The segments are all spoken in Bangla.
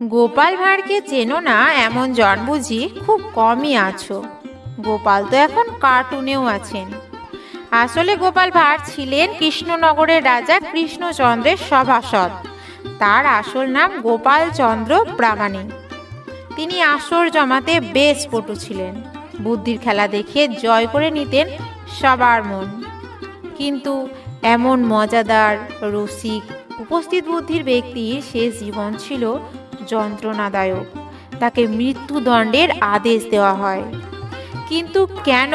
গোপাল ভাঁড়কে চেনো না, এমন জন বুঝি খুব কমই আছো। গোপাল তো এখন কার্টুনেও আছেন। আসলে গোপাল ভাঁড় ছিলেন কৃষ্ণনগরের রাজা কৃষ্ণচন্দ্রের সভাসদ। তার আসল নাম গোপাল চন্দ্র প্রামাণিক। তিনি আসর জমাতে বেশ পটু ছিলেন। বুদ্ধির খেলা দেখে জয় করে নিতেন সবার মন। কিন্তু এমন মজাদার, রসিক, উপস্থিত বুদ্ধির ব্যক্তির শেষ জীবন ছিল যন্ত্রণাদায়ক। তাকে মৃত্যুদণ্ডের আদেশ দেওয়া হয়। কিন্তু কেন?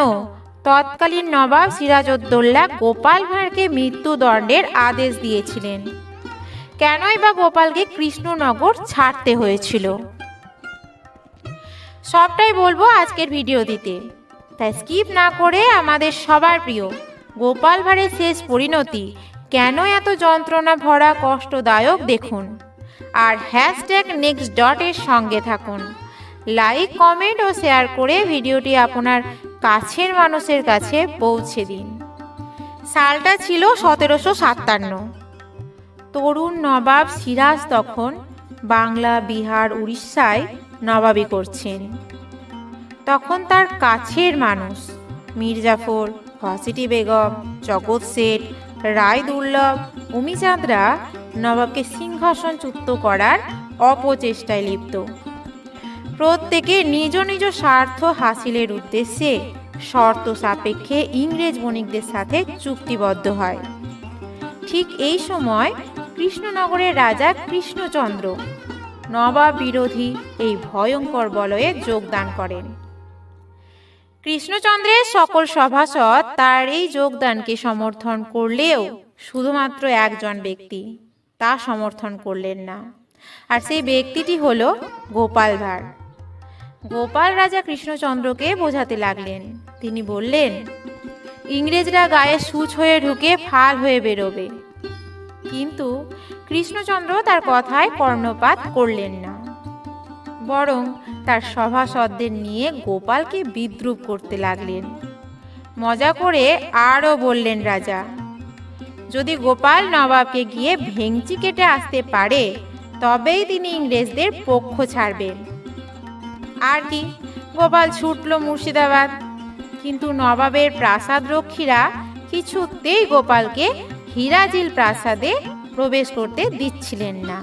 তৎকালীন নবাব সিরাজউদ্দৌলা গোপাল ভাঁড়কে মৃত্যুদণ্ডের আদেশ দিয়েছিলেন। কেনই বা গোপালকে কৃষ্ণনগর ছাড়তে হয়েছিল? সবটাই বলব আজকের ভিডিও দিতে। তাই স্কিপ না করে আমাদের সবার প্রিয় গোপাল ভাঁড়ের শেষ পরিণতি কেন এত যন্ত্রণা ভরা কষ্টদায়ক দেখুন। আর হ্যাশট্যাগ নেক্সট ডটের সঙ্গে থাকুন। লাইক কমেন্ট ও শেয়ার করে ভিডিওটি আপনার কাছের মানুষের কাছে পৌঁছে দিন। সালটা ছিল সতেরোশো সাতান্ন। তরুণ নবাব সিরাজ তখন বাংলা, বিহার, উড়িষ্যায় নবাবি করছেন। তখন তার কাছের মানুষ মির্জাফর ভাসিটি বেগম, জগৎ শেঠ রায় দুর্লভ। উমিচাঁদরা নবাবকে সিংহাসনচ্যুত করার অপচেষ্টায় লিপ্ত। প্রত্যেকে নিজ নিজ স্বার্থ হাসিলের উদ্দেশ্যে শর্ত সাপেক্ষে ইংরেজ বণিকদের সাথে চুক্তিবদ্ধ হয়। ঠিক এই সময় কৃষ্ণনগরের রাজা কৃষ্ণচন্দ্র নবাব বিরোধী এই ভয়ঙ্কর বলয়ে যোগদান করেন। কৃষ্ণচন্দ্রের সকল সভাসদ তার এই যোগদানকে সমর্থন করলেও শুধুমাত্র একজন ব্যক্তি তা সমর্থন করলেন না। আর সেই ব্যক্তিটি হল গোপাল ভাঁড়। গোপাল রাজা কৃষ্ণচন্দ্রকে বোঝাতে লাগলেন। তিনি বললেন, ইংরেজরা গায়ে সুচ হয়ে ঢুকে ফাল হয়ে বেরোবে। কিন্তু কৃষ্ণচন্দ্র তার কথায় কর্ণপাত করলেন না। বরং তার সভাসদদের নিয়ে গোপালকে বিদ্রুপ করতে লাগলেন। মজা করে আরও বললেন রাজা, যদি গোপাল নবাবকে গিয়ে ভেংচি কেটে আসতে পারে, তবেই তিনি ইংরেজদের পক্ষ ছাড়বেন। আর কি, গোপাল ছুটল মুর্শিদাবাদ। কিন্তু নবাবের প্রাসাদ রক্ষীরা কিছুতেই গোপালকে হিরাজিল প্রাসাদে প্রবেশ করতে দিচ্ছিলেন না।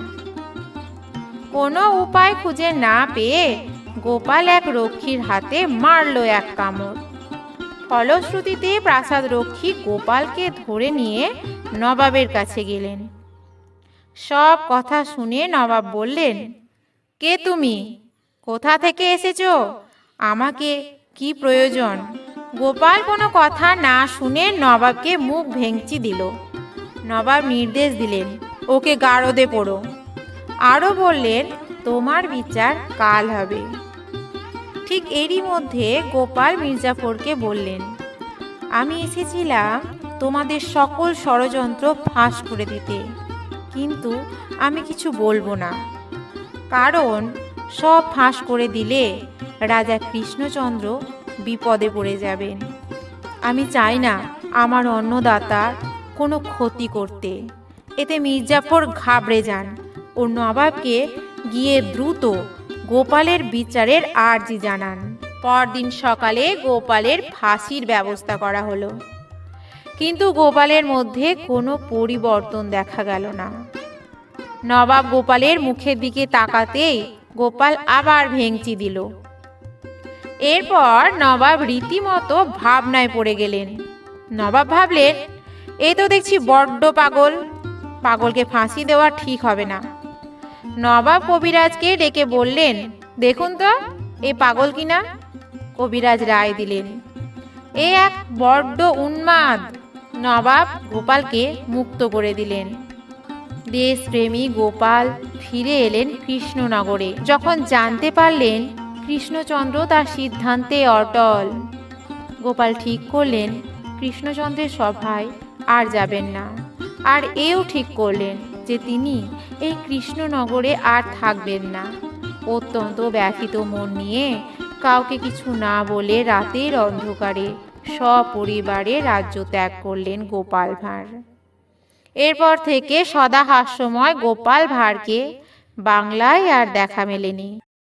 কোনো উপায় খুঁজে না পেয়ে গোপাল এক রক্ষীর হাতে মারল এক কামড়। ফলশ্রুতিতে প্রাসাদ রক্ষী গোপালকে ধরে নিয়ে নবাবের কাছে গেলেন। সব কথা শুনে নবাব বললেন, কে তুমি? কোথা থেকে এসেছ? আমাকে কি প্রয়োজন? গোপাল কোনো কথা না শুনে নবাবকে মুখ ভেঙচি দিল। নবাব নির্দেশ দিলেন, ওকে গারদে পড়ো। আরও বললেন, তোমার বিচার কাল হবে। ঠিক এরই মধ্যে গোপাল মির্জাফরকে বললেন, আমি এসেছিলাম তোমাদের সকল ষড়যন্ত্র ফাঁস করে দিতে, কিন্তু আমি কিছু বলব না। কারণ সব ফাঁস করে দিলে রাজা কৃষ্ণচন্দ্র বিপদে পড়ে যাবেন। আমি চাই না আমার অন্নদাতার কোনো ক্ষতি করতে। এতে মির্জাফর ঘাবড়ে যান। ও নবাবকে গিয়ে দ্রুত গোপালের বিচারের আর্জি জানান। পরদিন সকালে গোপালের ফাঁসির ব্যবস্থা করা হলো। কিন্তু গোপালের মধ্যে কোনো পরিবর্তন দেখা গেল না। নবাব গোপালের মুখের দিকে তাকাতেই গোপাল আবার ভেঙচি দিল। এরপর নবাব রীতিমতো ভাবনায় পড়ে গেলেন। নবাব ভাবলেন, এ তো দেখছি বড্ড পাগল। পাগলকে ফাঁসি দেওয়া ঠিক হবে না। নবাব কবিরাজকে ডেকে বললেন, দেখুন তো, এ পাগল কিনা? কবিরাজ রায় দিলেন, এ এক বড্ড উন্মাদ। নবাব গোপালকে মুক্ত করে দিলেন। দেশপ্রেমী গোপাল ফিরে এলেন কৃষ্ণনগরে। যখন জানতে পারলেন কৃষ্ণচন্দ্র তার সিদ্ধান্তে অটল, গোপাল ঠিক করলেন, কৃষ্ণচন্দ্রের সভায় আর যাবেন না। আর এও ঠিক করলেন যে তিনি এই কৃষ্ণনগরে আর থাকবেন না। অত্যন্ত ব্যথিত মন নিয়ে কাউকে কিছু না বলে রাতের অন্ধকারে সপরিবারে রাজ্য ত্যাগ করলেন গোপাল ভাঁড়। এরপর থেকে সদা হাস্যময় গোপাল ভাঁড়কে বাংলায় আর দেখা মেলেনি।